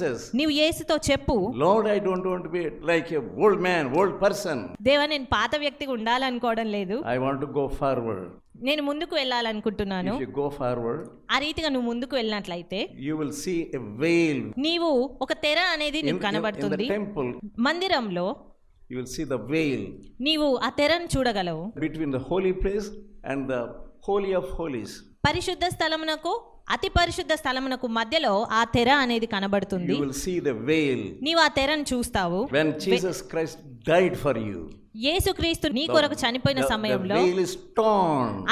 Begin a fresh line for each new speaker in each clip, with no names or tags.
Jesus,
నీవు యేసుతో చెప్పు
Lord, I don't want to be like a old man, old person.
దేవా నేను పాత వ్యక్తిగా ఉండాలనుకోవడం లేదు
I want to go forward.
నేను ముందుకు వెళ్ళాలనుకుంటున్నాను
If you go forward,
ఆ రీతిగా నువ్వు ముందుకు వెళ్ళినట్లయితే
you will see a veil
నీవు ఒక తెర అనేది నీకు కనబడుతుంది
temple.
మందిరంలో
You will see the veil
నీవు ఆ తెరను చూడగలవు
between the holy place and the holy of holies.
పరిశుద్ధ స్థలమునకు అతి పరిశుద్ధ స్థలమునకు మధ్యలో ఆ తెర అనేది కనబడుతుంది. నీవు ఆ తెరను చూస్తావు.
డైడ్ ఫర్ యూ
యేసుక్రీస్తు నీ కొరకు చనిపోయిన సమయంలో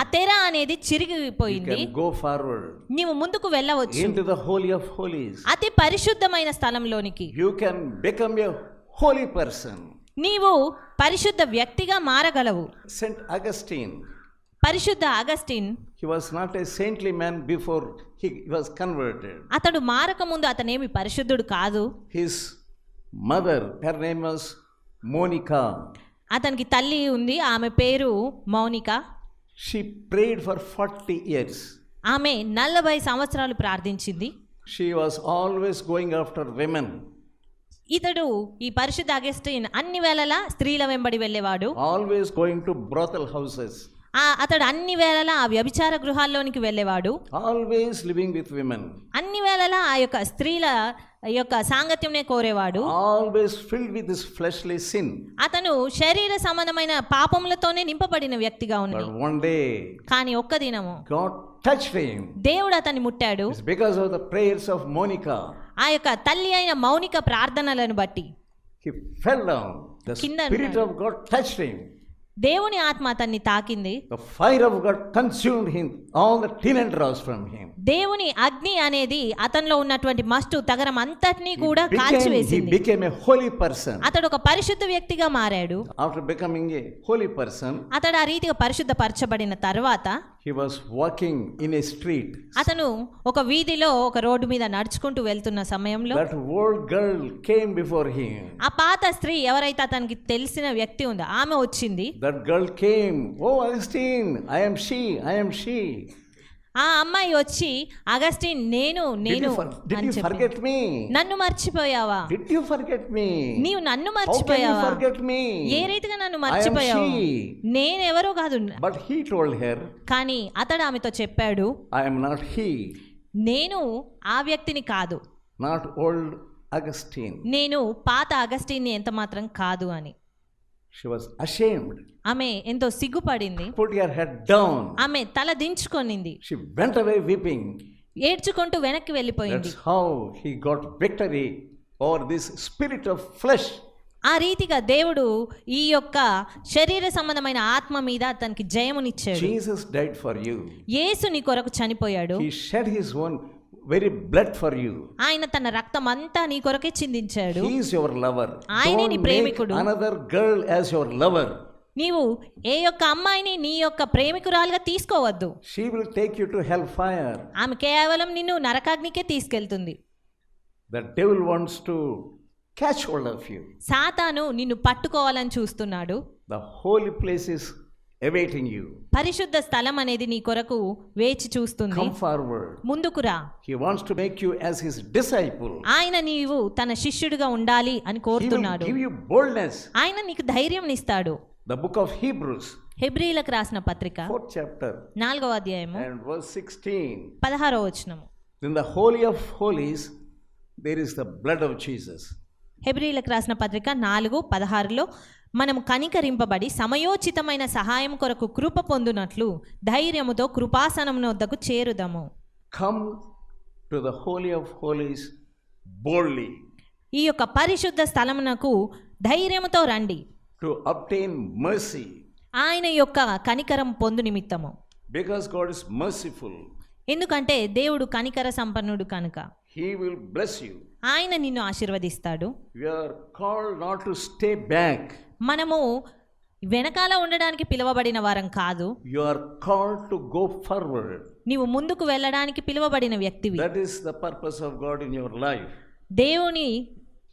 ఆ తెర అనేది చిరిగిపోయింది.
గో ఫార్వర్డ్
నీవు ముందుకు వెళ్ళవచ్చు.
హోలీ ఆఫ్ హోలీస్
అతి పరిశుద్ధమైన స్థలంలోనికి.
You can become a holy person
నీవు పరిశుద్ధ వ్యక్తిగా మారగలవు.
సెంట్ అగస్టిన్
పరిశుద్ధ Augustine
he was not a saintly man before he was converted
అతడు మారక ముందు అతనేమి పరిశుద్ధుడు కాదు.
His mother her name was Monica
అతనికి తల్లి ఉంది ఆమె పేరు Mounika.
She prayed for forty years
ఆమె నలభై సంవత్సరాలు ప్రార్థించింది.
She was always going after women
ఇతడు ఈ పరిశుద్ధ అగస్టిన్ అన్ని వేళలా స్త్రీల వెంబడి వెళ్ళేవాడు.
Always going to brothel houses
అతడు అన్ని వేళలా ఆ వ్యభిచార గృహాల్లోనికి వెళ్ళేవాడు.
ఆల్వేస్ లివింగ్ విత్ విమెన్
అన్ని వేళలా ఆ యొక్క స్త్రీల యొక్క సాంగత్యమే కోరేవాడు.
Always filled with this fleshly sin
అతను శరీర సంబంధమైన పాపములతోనే నింపబడిన వ్యక్తిగా ఉన్నాడు
వన్
కానీ ఒక్క దినము
టచ్ హిమ్
దేవుడు అతన్ని ముట్టాడు.
Because of the prayers of Monica
ఆ యొక్క తల్లి అయిన మౌనిక ప్రార్థనలను బట్టి దేవుని ఆత్మ అతన్ని తాకింది.
The fire of God consumed him all the teenagers from him
దేవుని అగ్ని అనేది అతనిలో ఉన్నటువంటి మస్తు తగరం అంతటిని కూడా
కాల్చివేసింది he became a holy person
అతడు ఒక పరిశుద్ధ వ్యక్తిగా మారాడు.
After becoming a holy person
అతడు ఆ రీతిగా పరిశుద్ధ పరచబడిన తర్వాత
he was walking in a street
అతను ఒక వీధిలో ఒక రోడ్డు మీద నడుచుకుంటూ వెళ్తున్న సమయంలో
that old girl came before he
ఆ పాత స్త్రీ ఎవరైతే అతనికి తెలిసిన వ్యక్తి ఉందో ఆమె వచ్చింది.
That girl came O Augustine I am she I am she
ఆ అమ్మాయి వచ్చి అగస్టిన్ నేను నేను అని చెప్పి? నన్ను మర్చిపోయావా
Did you forget me?
నీవు నన్ను మర్చిపోయావా
forget me?
ఏ రీతిగా నన్ను మర్చిపోయావు
she.
నేనెవరో కాదు
But he told her,
కానీ అతడు ఆమెతో చెప్పాడు
I am not he,
నేను ఆ వ్యక్తిని కాదు
not old Augustine.
నేను పాత అగస్టిన్ని ఎంత మాత్రం కాదు అని
She was ashamed,
ఆమె ఎంతో సిగ్గుపడింది
put her head down.
ఆమె తల దించుకొనింది
She went away weeping.
ఏడ్చుకుంటూ వెనక్కి వెళ్ళిపోయింది
That's how he got victory over this spirit of flesh.
ఆ రీతిగా దేవుడు ఈ యొక్క శరీర సంబంధమైన ఆత్మ మీద అతనికి జయమునిచ్చాడు
Jesus died for you.
యేసు నీ కొరకు చనిపోయాడు
He shed his own very blood for you
ఆయన తన రక్తం అంతా నీ కొరకే చిందించాడు.
హి ఇస్ యువర్ లవర్
ఆయన నీ ప్రేమికుడు.
Another girl as your lover
నీవు ఏ యొక్క అమ్మాయిని నీ యొక్క ప్రేమికురాలుగా తీసుకోవద్దు.
She will take you to hell fire
ఆమె కేవలం నిన్ను నరకాగ్నికే తీసుకెళ్తుంది.
The devil wants to catch hold of you
సాతాను నిన్ను పట్టుకోవాలని చూస్తున్నాడు.
The holy places awaiting you.
పరిశుద్ధ స్థలం అనేది నీ కొరకు వేచి చూస్తుంది
Come forward.
ముందుకు రా
He wants to make you as his disciple.
ఆయన నీవు తన శిష్యుడిగా ఉండాలి అని
He will
కోరుతున్నాడు
give you boldness.
ఆయన నీకు ధైర్యం ఇస్తాడు
The book of Hebrews,
హెబ్రీలకు రాసిన పత్రిక
fourth chapter,
నాలుగవ అధ్యాయము
and verse 16.
పదహారో వచనము
In the Holy of Holies, there is the blood of Jesus.
హెబ్రీలకు రాసిన పత్రిక నాలుగు పదహారులో మనము కనికరింపబడి సమయోచితమైన సహాయం కొరకు కృప పొందునట్లు ధైర్యముతో కృపాసనం వద్దకు చేరుదము.
Come to the Holy of Holies boldly.
ఈ యొక్క పరిశుద్ధ స్థలమునకు ధైర్యముతో రండి.
To obtain mercy.
ఆయన యొక్క కనికరం పొందు నిమిత్తము.
Because God is merciful.
ఎందుకంటే దేవుడు కనికర సంపన్నుడు కనుక.
He will bless you.
ఆయన నిన్ను ఆశీర్వదిస్తాడు.
We are called not to stay back.
మనము వెనకాల ఉండడానికి పిలువబడిన వారం కాదు.
You are called to go forward
నీవు ముందుకు వెళ్ళడానికి పిలువబడిన వ్యక్తి
that is the purpose of God in your life
దేవుని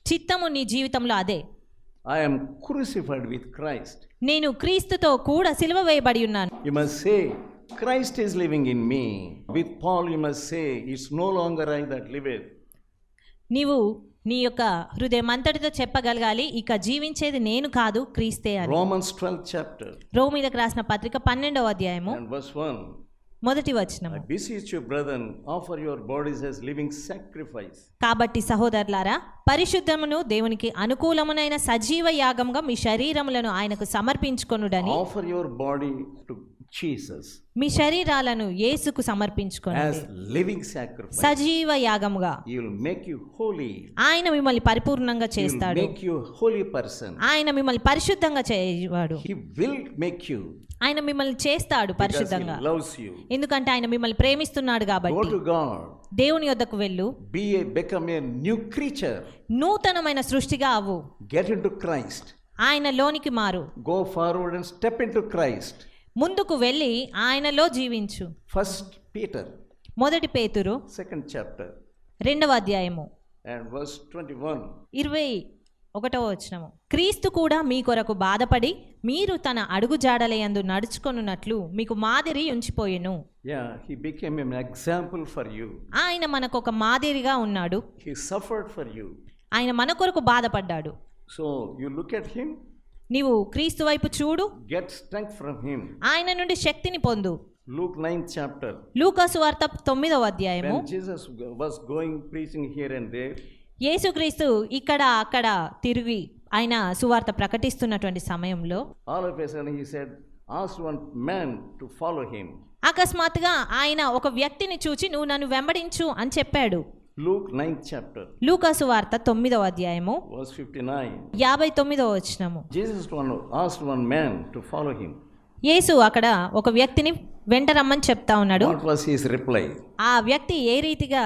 చిత్తము నీ జీవితంలో అదే.
I am crucified with Christ
నేను క్రీస్తుతో కూడా సిలువ వేయబడి ఉన్నాను.
You must say Christ is living in me with Paul you must say it's no longer I that live
నీవు నీ యొక్క హృదయం అంతటితో చెప్పగలగాలి ఇక జీవించేది నేను కాదు క్రీస్తే అని
Romans 12th chapter
రోమిలకు రాసిన పత్రిక పన్నెండవ అధ్యాయము
and verse 1.
మొదటి వచనము
beseech you, brethren, offer your bodies as living sacrifice.
కాబట్టి సహోదరులారా పరిశుద్ధమును దేవునికి అనుకూలమునైన సజీవ యాగంగా మీ శరీరములను ఆయనకు సమర్పించుకొనుడని
Offer your body to Jesus
మీ శరీరాలను యేసుకు
సమర్పించుకోండి. లివింగ్ సాక్రిఫైస్
సజీవ యాగముగా.
హి హోలీ
ఆయన మిమ్మల్ని పరిపూర్ణంగా చేస్తాడు.
హి హోలీ పర్సన్
ఆయన మిమ్మల్ని పరిశుద్ధంగా చేయవాడు.
విల్ మేక్
ఆయన మిమ్మల్ని చేస్తాడు పరిశుద్ధంగా. ఎందుకంటే ఆయన మిమ్మల్ని ప్రేమిస్తున్నాడు కాబట్టి. దేవుని యొద్దకు వెళ్ళు.
బి ఏ బికమ్
నూతనమైన సృష్టిగా అవు
గెట్ ఇన్ టు క్రైస్ట్
ఆయన లోనికి మారు.
Go forward and step to Christ
ముందుకు వెళ్ళి ఆయనలో జీవించు.
First Peter,
మొదటి పేతురు.
Second chapter,
రెండవ అధ్యాయము.
And verse 21.
ఇరవై ఒకటవ వచనము. క్రీస్తు కూడా మీ కొరకు బాధపడి మీరు తన అడుగు జాడలయందు నడుచుకొనున్నట్లు మీకు మాదిరి ఉంచిపోయెను.
Yeah, he became an example for you.
ఆయన మనకు ఒక మాదిరిగా ఉన్నాడు.
He suffered for you.
ఆయన మన కొరకు బాధపడ్డాడు.
So you look at him,
నీవు క్రీస్తు వైపు చూడు
get strength from him.
ఆయన నుండి శక్తిని పొందు
Luke 9th chapter.
లూకాసు వార్త తొమ్మిదవ అధ్యాయము
Jesus was going preaching here and there,
యేసుక్రీస్తు ఇక్కడ అక్కడ తిరిగి ఆయన సువార్త ప్రకటిస్తున్నటువంటి సమయంలో
a sudden he said, Ask one man to follow him.
అకస్మాత్తుగా ఆయన ఒక వ్యక్తిని చూచి నువ్వు నన్ను వెంబడించు అని చెప్పాడు
Luke 9th chapter,
లూకాసు వార్త తొమ్మిదవ అధ్యాయము
verse 59.
యాభై తొమ్మిదవ వచనము
Jesus one, asked one man to follow him.
యేసు అక్కడ ఒక వ్యక్తిని వెంట రమ్మని చెప్తా ఉన్నాడు
What was his reply?
ఆ వ్యక్తి ఏ రీతిగా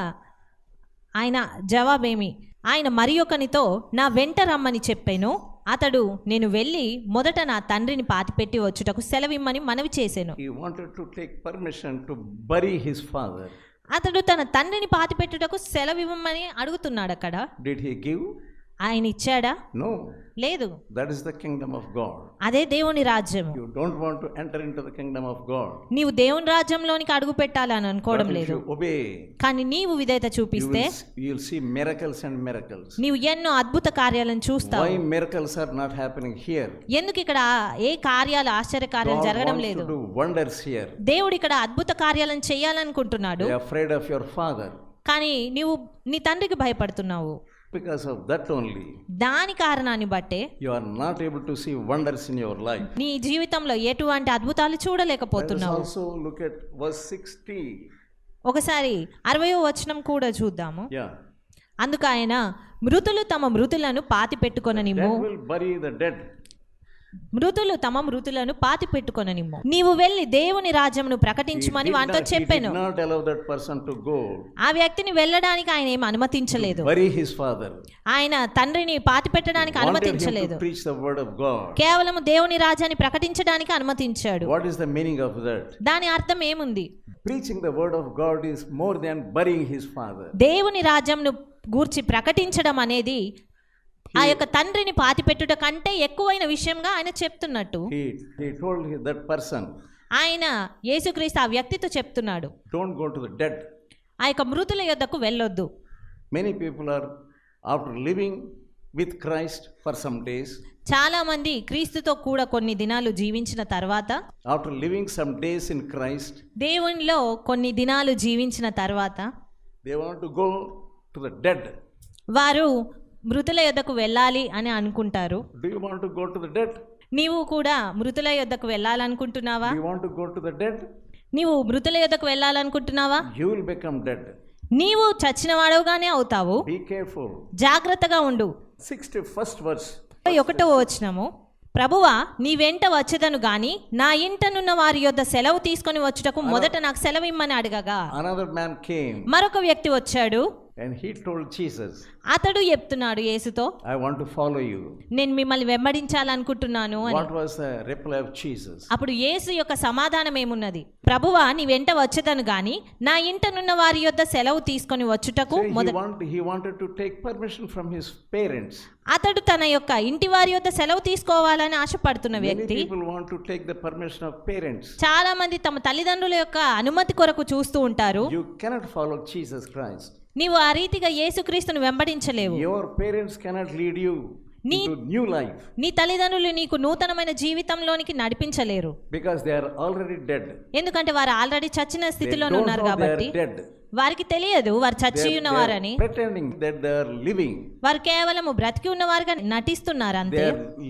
ఆయన జవాబేమి ఆయన మరి ఒకనితో నా వెంట రమ్మని చెప్పాను అతడు నేను వెళ్ళి మొదట నా తండ్రిని పాతిపెట్టి వచ్చుటకు సెలవిమ్మని మనవి చేశాను
He wanted to take permission to bury his father.
అతడు తన తండ్రిని పాతిపెట్టుటకు సెలవివ్వమని అడుగుతున్నాడు అక్కడ
డిడ్ హీ గివ్
ఆయన ఇచ్చాడా?
నో
లేదు.
That is the kingdom of God
అదే దేవుని రాజ్యం
you don't want to enter into the kingdom of God
నీవు దేవుని రాజ్యంలోనికి అడుగు పెట్టాలని అనుకోవడం లేదు.
ఒబే
కానీ నీవు విధేయత చూపిస్తే
you will see miracles and miracles
నీవు ఎన్నో అద్భుత కార్యాలను చూస్తావు.
Why miracles are not happening here
ఎందుకు ఇక్కడ ఏ కార్యాలు ఆశ్చర్య కార్యాలు జరగడం లేదు?
గాడ్ టు వండర్స్ హియర్
దేవుడు ఇక్కడ అద్భుత కార్యాలను చేయాలనుకుంటున్నాడు.
You are of your father
కానీ నీవు నీ తండ్రికి భయపడుతున్నావు.
బికాస్ ఆఫ్ దట్ ఓన్లీ
దాని కారణాన్ని బట్టే
you are not able to see wonders in your life
నీ జీవితంలో ఎటువంటి అద్భుతాలు చూడలేకపోతున్నావు.
ఆల్సో లుక్ ఎట్ వర్స్ 60
ఒకసారి 60వ వచనం కూడా చూద్దాము. యా అందుకైనా మృతులు తమ మృతులను పాతి
పెట్టుకొననిమో
మృతులు తమ మృతులను పాతి పెట్టుకొని నీవు వెళ్ళి దేవుని రాజ్యమును ప్రకటించమని వానితో చెప్పాను. ఆ వ్యక్తిని వెళ్ళడానికి ఆయన ఏం అనుమతించలేదు. ఆయన తండ్రిని పాతి పెట్టడానికి అనుమతించలేదు. కేవలం దేవుని రాజ్యాన్ని ప్రకటించడానికి అనుమతించాడు. దాని అర్థం ఏముంది?
Preaching the word of God is more than burying his father
దేవుని రాజ్యంను గూర్చి ప్రకటించడం అనేది ఆ యొక్క తండ్రిని పాతి పెట్టుట కంటే ఎక్కువైన విషయంగా ఆయన చెప్తున్నట్టు. ఆయన యేసుక్రీస్తు ఆ వ్యక్తితో చెప్తున్నాడు.
డోంట్ గో టు డెడ్
ఆ యొక్క మృతుల యొద్దకు వెళ్ళొద్దు.
Many people are after living with Christ for some days
చాలా మంది క్రీస్తుతో కూడా కొన్ని దినాలు జీవించిన తర్వాత
after living some days in Christ
దేవునిలో కొన్ని దినాలు జీవించిన తర్వాత
they want to go to the dead
వారు మృతుల యొద్దకు వెళ్ళాలి అని అనుకుంటారు
Do you want to go to the dead?
నీవు కూడా మృతుల యొద్దకు వెళ్ళాలనుకుంటున్నావా
Do you want to go to the dead?
నీవు మృతుల యొద్దకు వెళ్ళాలనుకుంటున్నావా
You will become dead.
నీవు చచ్చిన వాడవుగానే అవుతావు
Be careful.
జాగ్రత్తగా ఉండు
61st verse.
ఒకటో వచనము ప్రభువా నీ వెంట వచ్చేదను గాని నా ఇంటనున్న వారి యొద్ద సెలవు తీసుకొని వచ్చుటకు మొదట నాకు సెలవు ఇమ్మని అడగగా
Another man came
మరొక వ్యక్తి వచ్చాడు
and he told Jesus,
అతడు చెప్తున్నాడు యేసుతో
I want to follow you.
నేను మిమ్మల్ని వెంబడించాలనుకుంటున్నాను అని
What was the reply of Jesus?
అప్పుడు యేసు యొక్క సమాధానం ఏమున్నది ప్రభువా నీ వెంట వచ్చేదను గాని నా ఇంటనున్న వారి యొద్ద సెలవు తీసుకొని వచ్చుటకు
So he,
మొదట
want, he wanted to take permission from his parents.
అతడు తన యొక్క ఇంటి వారి యొద్ద సెలవు తీసుకోవాలని ఆశపడుతున్న
Many
వ్యక్తి
people want to take the permission of parents.
చాలా మంది తమ తల్లిదండ్రుల యొక్క అనుమతి కొరకు చూస్తూ ఉంటారు
You cannot follow Jesus Christ.
నీవు ఆ రీతిగా యేసుక్రీస్తును వెంబడించలేవు.
Your parents cannot lead you నీ లైఫ్
నీ తల్లిదండ్రులు నీకు నూతనమైన జీవితంలోనికి నడిపించలేరు.
Because they are already dead
ఎందుకంటే వారు ఆల్రెడీ చచ్చిన
స్థితిలో
ఉన్నారు కాబట్టి వారికి తెలియదు వారు చచ్చి ఉన్నవారని.
Pretending that they are living
వారు కేవలం బ్రతికి ఉన్నవారుగా నటిస్తున్నారు అంతే.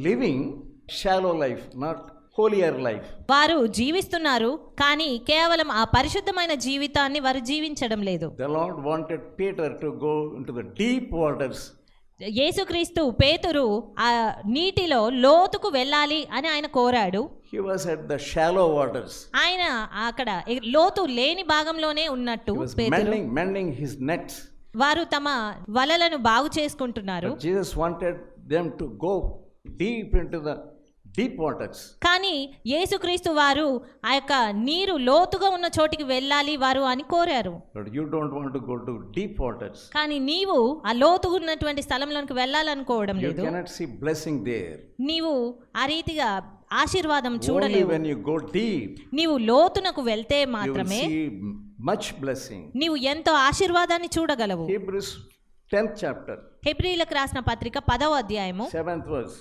Living shallow life not holier life
వారు జీవిస్తున్నారు కానీ కేవలం ఆ పరిశుద్ధమైన జీవితాన్ని వారు జీవించడం లేదు.
The Lord wanted Peter to go into the deep waters
యేసుక్రీస్తు పేతురు ఆ నీటిలో లోతుకు వెళ్ళాలి అని ఆయన కోరాడు.
He was at the shallow waters
ఆయన అక్కడ లోతు లేని భాగంలోనే ఉన్నట్టు పేతురు.
మెండింగ్ మెండింగ్ హిస్ నెట్స్
వారు తమ వలలను బాగు చేసుకుంటున్నారు.
Jesus wanted them to go deep into the deep waters.
కానీ యేసుక్రీస్తు వారు ఆ యొక్క నీరు లోతుగా ఉన్న చోటికి వెళ్ళాలి వారు అని కోరారు
you don't want to go to deep waters.
కానీ నీవు ఆ లోతుగా ఉన్నటువంటి స్థలంలోనికి వెళ్ళాలనుకోవడం లేదు
cannot see blessing there.
నీవు ఆ రీతిగా ఆశీర్వాదం చూడలేవు
when you go deep,
నీవు లోతునకు వెళ్తే మాత్రమే
much blessing.
నీవు ఎంతో ఆశీర్వాదాన్ని చూడగలవు
Hebrews 10th chapter,
హెబ్రిలకు రాసిన పత్రిక పదవ అధ్యాయము
7th verse.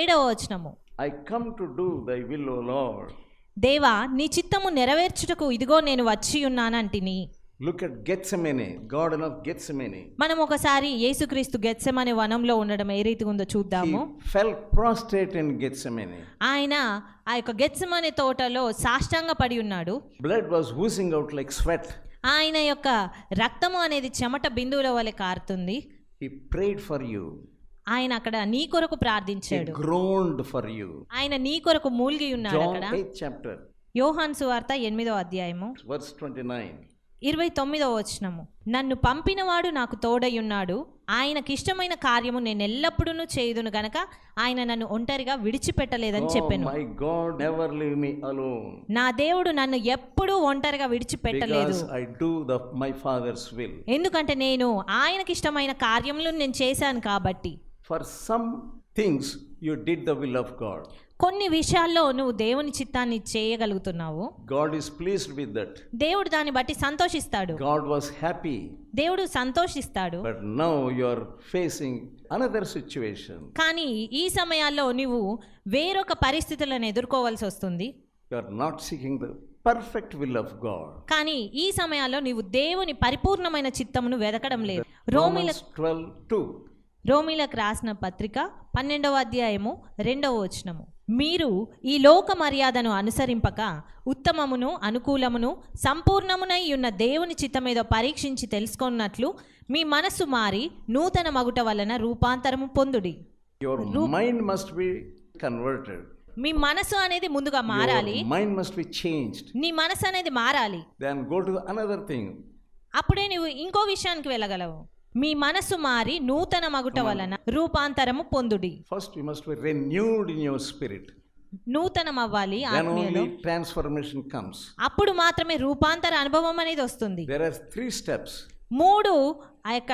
ఏడవ వచనము
I come to do thy will O Lord
దేవా నీ చిత్తము నెరవేర్చుటకు ఇదిగో నేను వచ్చి ఉన్నాను ఉన్నానంటిని.
Look at Gethsemane garden of Gethsemane
మనం ఒకసారి యేసుక్రీస్తు గెత్సెమనే వనంలో ఉండడం ఏ రీతి ఉందో చూద్దాము.
ఫెల్ ప్రోస్టేట్ ఇన్ గెత్సెమెనే
ఆయన ఆ యొక్క గెత్సెమనే తోటలో సాష్టాంగ పడి ఉన్నాడు.
Blood was oozing out like sweat
ఆయన యొక్క రక్తము అనేది చెమట బిందువుల వలె కారుతుంది.
హి ప్రేడ్ ఫర్ యు
ఆయన అక్కడ నీ కొరకు ప్రార్థించాడు.
groaned for you.
ఆయన నీ కొరకు మూల్గి ఉన్నాడు అక్కడ.
8th chapter,
యోహాన్ సువార్త ఎనిమిదో అధ్యాయము.
Verse 29.
ఇరవై తొమ్మిదో వచనము. నన్ను పంపినవాడు నాకు తోడయ్యున్నాడు. ఆయనకిష్టమైన కార్యము నేను ఎల్లప్పుడూ చేయుదును గనక ఆయన నన్ను ఒంటరిగా విడిచిపెట్టలేదని
Oh,
చెప్పాను. నా దేవుడు నన్ను ఎప్పుడూ ఒంటరిగా విడిచిపెట్టలేదు. ఎందుకంటే నేను ఆయనకిష్టమైన కార్యములు నేను చేశాను కాబట్టి.
For some things you did the will of God
కొన్ని విషయాల్లో నువ్వు దేవుని చిత్తాన్ని చేయగలుగుతున్నావు.
God is pleased with that
దేవుడు దాన్ని బట్టి సంతోషిస్తాడు.
గాడ్ వాస్ హ్యాపీ
దేవుడు సంతోషిస్తాడు.
But now you are facing another situation
కానీ ఈ సమయాల్లో నువ్వు వేరొక పరిస్థితులను ఎదుర్కోవాల్సి వస్తుంది.
You are not seeking the perfect will of God
కానీ ఈ సమయాల్లో నువ్వు దేవుని పరిపూర్ణమైన చిత్తమును వెదకడం లేదు. రోమిల
12 2
రోమిలకు రాసిన పత్రిక పన్నెండవ అధ్యాయము రెండవ వచనము మీరు ఈ లోక మర్యాదను అనుసరింపక ఉత్తమమును అనుకూలమును సంపూర్ణమునై ఉన్న దేవుని చిత్తమేదో పరీక్షించి తెలుసుకున్నట్లు మీ మనస్సు మారి నూతన మగుట వలన రూపాంతరము పొందుడి. మీ మనసు అనేది ముందుగా మారాలి
mind must be changed.
నీ మనసు అనేది మారాలి
Then go to another thing.
అప్పుడే నువ్వు ఇంకో విషయానికి వెళ్ళగలవు మీ మనసు మారి నూతన మగుట వలన రూపాంతరము పొందుడి.
First you must be renewed in your spirit నూతనమవ్వాలి
ఆత్మీయంలో
ట్రాన్స్ఫర్మేషన్ కమ్స్
అప్పుడు మాత్రమే రూపాంతర అనుభవం అనేది వస్తుంది.
దేర్ ఆర్ 3 స్టెప్స్
మూడు ఆ యొక్క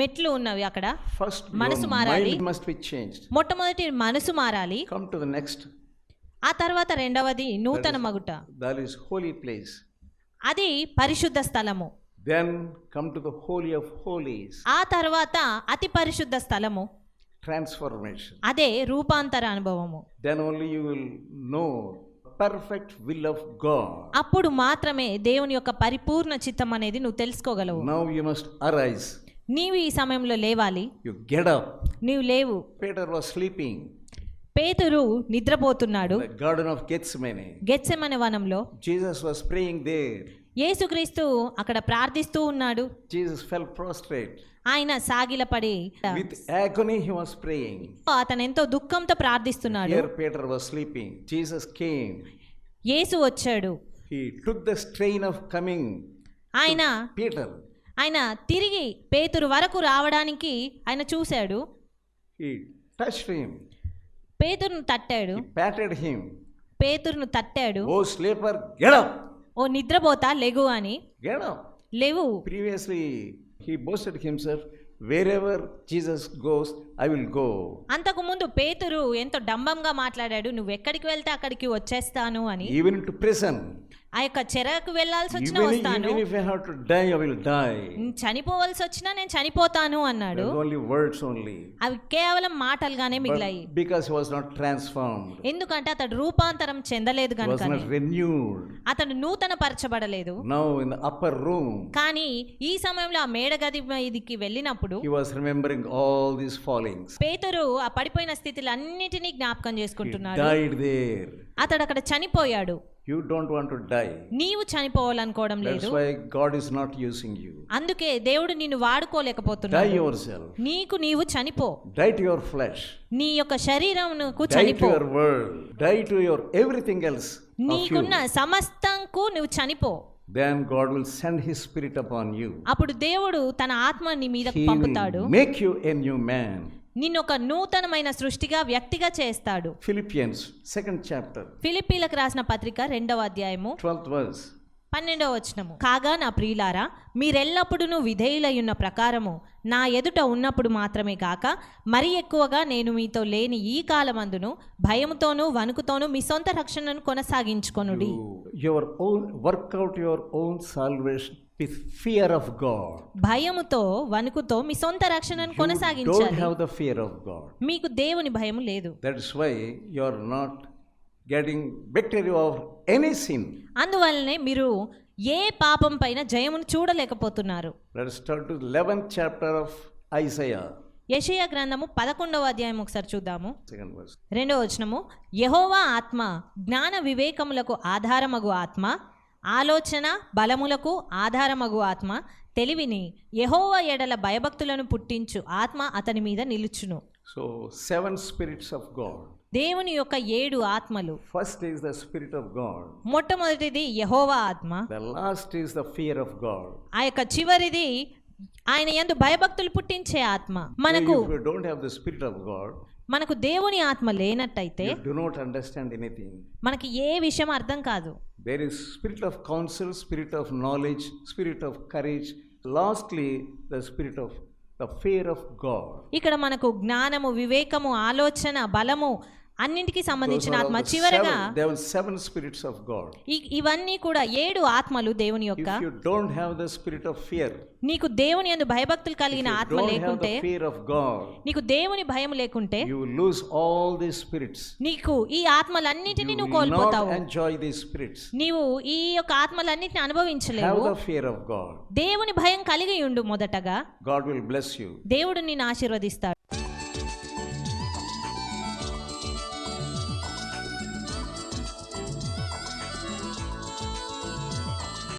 మెట్లు ఉన్నవి అక్కడ.
ఫస్ట్
మనసు మారాలి.
మస్ట్ బి చేంజ్డ్
మొట్టమొదటి మనసు మారాలి.
కమ్ టు ది నెక్స్ట్
ఆ తర్వాత రెండవది నూతన మగుట.
దట్ ఇస్ హోలీ ప్లేస్
అది పరిశుద్ధ స్థలము.
Then come to the holy of holies
ఆ తర్వాత అతి పరిశుద్ధ స్థలము.
ట్రాన్స్ఫర్మేషన్
అదే రూపాంతర అనుభవము.
Then only you will know perfect will of God
అప్పుడు మాత్రమే దేవుని యొక్క పరిపూర్ణ చిత్తం అనేది నువ్వు తెలుసుకోగలవు.
నౌ యు మస్ట్ అరైజ్
నీవు ఈ సమయంలో లేవాలి.
యు గెట్ అప్
నీవు లేవు.
పీటర్ వాస్ స్లీపింగ్
పేతురు నిద్రపోతున్నాడు.
గార్డెన్ ఆఫ్ గెత్సమనే
గెత్సమనే వనంలో
జీసస్ వాస్ ప్రేయింగ్ దేర్
యేసుక్రీస్తు అక్కడ ప్రార్థిస్తూ ఉన్నాడు.
జీసస్ ఫెల్ ప్రోస్ట్రేట్
ఆయన సాగిలపడి
with agony he was praying
అతను ఎంతో దుఃఖంతో ప్రార్థిస్తున్నాడు.
Here Peter was sleeping Jesus came
యేసు వచ్చాడు.
He took the strain of coming
ఆయన
పీటర్
ఆయన తిరిగి పేతురు వరకు రావడానికి ఆయన చూశాడు.
హి టచ్ హిమ్
పేతురును తట్టాడు.
హి ప్యాటెడ్ హిమ్
పేతురును తట్టాడు.
ఓ స్లీపర్ గెట్ అప్
ఓ నిద్రపోతా లెగు అని
Get up!
లేవు
Previously, he boasted himself wherever Jesus goes, I will go
అంతకు ముందు పేతురు ఎంతో డంబంగా మాట్లాడాడు నువ్వు ఎక్కడికి వెళ్తే అక్కడికి వచ్చేస్తాను అని.
ఈవెన్ టు ప్రిజన్
ఆ యొక్క చెరకు వెళ్ళాల్సి వచ్చిన వస్తాను.
Even if I have to die I will die
చనిపోవాల్సి వచ్చినా నేను చనిపోతాను అన్నాడు.
ఓన్లీ వర్డ్స్ ఓన్లీ
అవి కేవలం మాటలుగానే మిగిలాయి.
Because he was not transformed
ఎందుకంటే అతడు రూపాంతరం చెందలేదు కనుక
వాస్ నాట్ రెన్యూడ్
అతడు నూతన పరచబడలేదు
నౌ ఇన్ అప్పర్ రూమ్
కానీ ఈ సమయంలో ఆ మేడగది ఇదికి వెళ్ళినప్పుడు
he was remembering all this fall fallings.
పేతురు ఆ పడిపోయిన స్థితిలో అన్నిటినీ జ్ఞాపకం చేసుకుంటున్నాడు
died there.
అతడు అక్కడ చనిపోయాడు
You don't want to die.
నీవు చనిపోవాలనుకోవడం
That's
లేదు
why God is not using you.
అందుకే దేవుడు నిన్ను
Die
వాడుకోలేకపోతున్నాడు
yourself.
నీకు నీవు చనిపో
Die to your flesh.
నీ యొక్క శరీరంకు
Die to
చనిపో
your world. Die to your everything else of you.
నీకున్న సమస్తంకు నువ్వు చనిపో
Then God will send His Spirit upon you.
అప్పుడు దేవుడు తన ఆత్మ నీ మీద పంపుతాడు
make you a new man.
నిన్ను ఒక నూతనమైన సృష్టిగా వ్యక్తిగా చేస్తాడు
Philippians, second chapter,
ఫిలిప్పీలకు రాసిన పత్రిక రెండవ అధ్యాయము
12th verse.
పన్నెండవ వచనము కాగా నా ప్రియులారా మీరెల్లప్పుడూ విధేయులయ్యున్న ప్రకారము నా ఎదుట ఉన్నప్పుడు మాత్రమే కాక మరి ఎక్కువగా నేను మీతో లేని ఈ కాలమందును భయముతోనూ వణుకుతోనూ మీ సొంత రక్షణను కొనసాగించుకొనుడి
own, work out your own salvation with fear of God.
భయముతో వణుకుతో మీ సొంత రక్షణను కొనసాగించాలి
have the fear of God.
మీకు దేవుని భయం లేదు
That's why you are not getting victory over any sin.
అందువల్లనే మీరు ఏ పాపం పైన జయమును చూడలేకపోతున్నారు
Let's start to 11th chapter of Isaiah,
యెషయా గ్రంథము పదకొండవ అధ్యాయం ఒకసారి చూద్దాము
second verse.
రెండవ వచనము యహోవా ఆత్మ జ్ఞాన వివేకములకు ఆధారమగు ఆత్మ ఆలోచన బలములకు ఆధారమగు ఆత్మ తెలివిని యహోవా ఎడల భయభక్తులను పుట్టించు ఆత్మ అతని మీద నిలుచును
So, seven spirits of God.
దేవుని యొక్క ఏడు ఆత్మలు.
First is the spirit of God
మొట్టమొదటిది యహోవా ఆత్మ.
The last is the fear of God
ఆ యొక్క చివరిది ఆయన యందు భయభక్తులు పుట్టించే ఆత్మ. మనకు
don't have the spirit of God
మనకు దేవుని ఆత్మ లేనట్టయితే
డు నాట్ అండర్స్టాండ్ ఎనీథింగ్
మనకి ఏ విషయం అర్థం కాదు.
There is spirit of counsel spirit of knowledge spirit of courage lastly the spirit of the fear of God
ఇక్కడ మనకు జ్ఞానము వివేకము ఆలోచన బలము అన్నింటికి సంబంధించిన ఆత్మ చివరగా
సెవెన్ స్పిరిట్స్ ఆఫ్
గాడ్ ఇవన్నీ కూడా ఏడు ఆత్మలు దేవుని యొక్క.
You don't have the spirit of fear
నీకు దేవుని యందు భయభక్తులు కలిగిన ఆత్మ లేకుంటే నీకు దేవుని భయం లేకుంటే
you lose all the spirits
నీకు ఈ ఆత్మలన్నిటిని నువ్వు కోల్పోతావు.
నాట్ ఎంజాయ్ ది స్పిరిట్స్
నీవు ఈ యొక్క ఆత్మలన్నిటిని అనుభవించలేవు.
Have the fear of God
దేవుని భయం కలిగి ఉండు మొదటగా.
గాడ్ విల్ బ్లెస్ యు
దేవుడు నిన్ను ఆశీర్వదిస్తాడు.